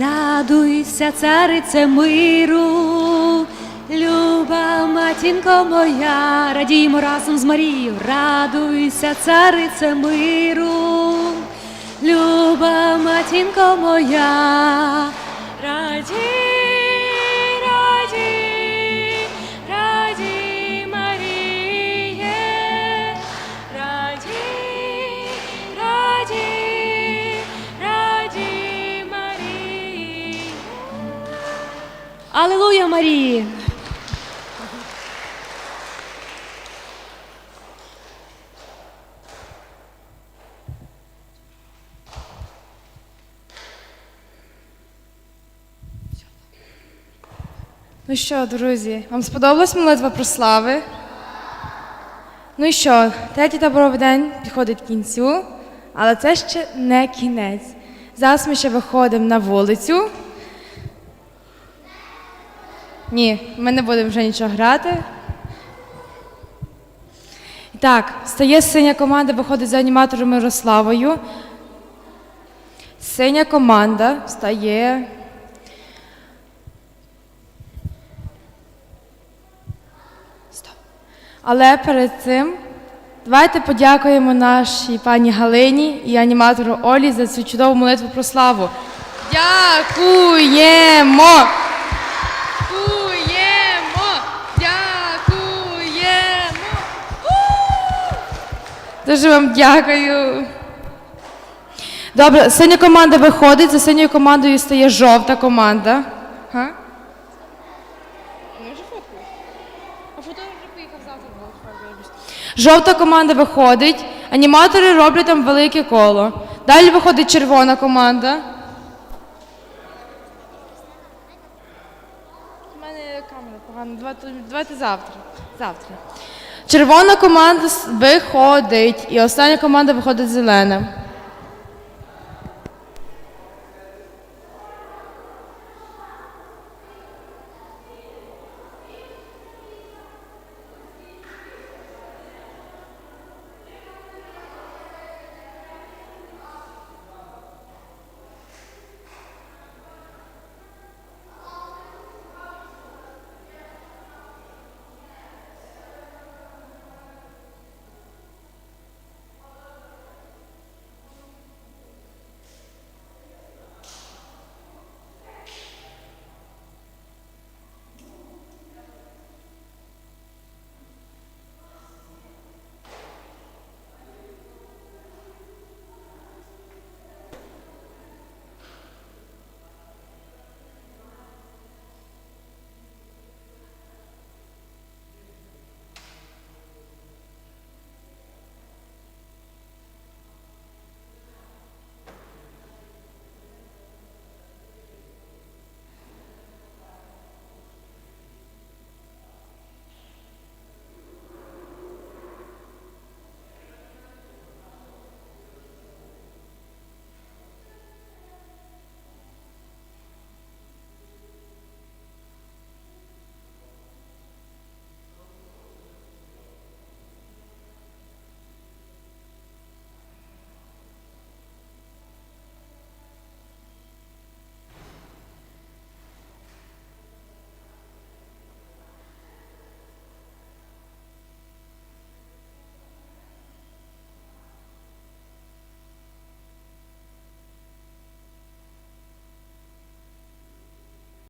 Радуйся, царице миру, люба матінко моя, радіймо разом з Марією, радуйся, царице миру, люба матінко моя, раді, Алілуя, Марії! Ну що, друзі, вам сподобалась молитва про слави? Ну і що, третій таборовий день підходить к кінцю, але це ще не кінець. Зараз ми ще виходимо на вулицю. Ні, ми не будемо вже нічого грати. Так, стає синя команда, виходить за аніматором Мирославою. Синя команда стає. Стоп. Але перед цим давайте подякуємо нашій пані Галині і аніматору Олі за цю чудову молитву про славу. Дякуємо! Дуже вам дякую. Добре, синя команда виходить, за синьою командою стає жовта команда. Га? Завтра. Жовта команда виходить, аніматори роблять там велике коло. Далі виходить червона команда. У мене камера погана. Давайте, давайте завтра. Завтра. Червона команда виходить, і остання команда виходить зелена.